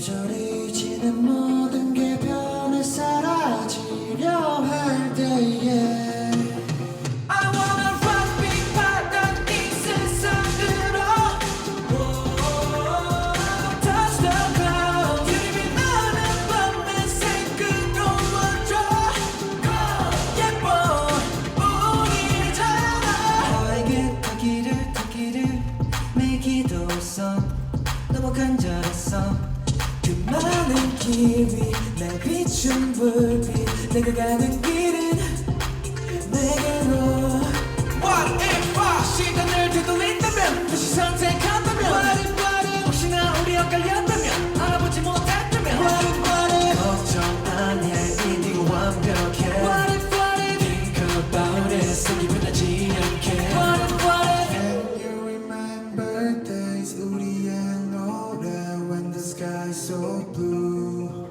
계절이 지는 모든 게 변해 사라지 그 많은 길이 날 비춘 불빛. 내가 가는 길은 blue.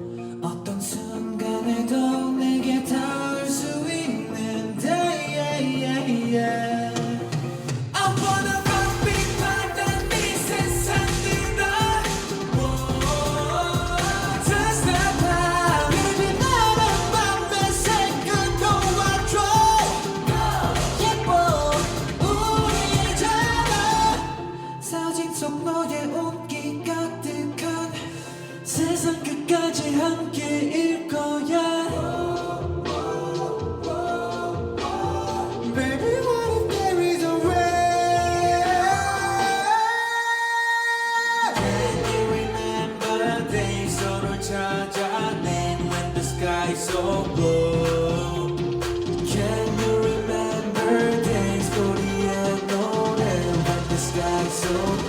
so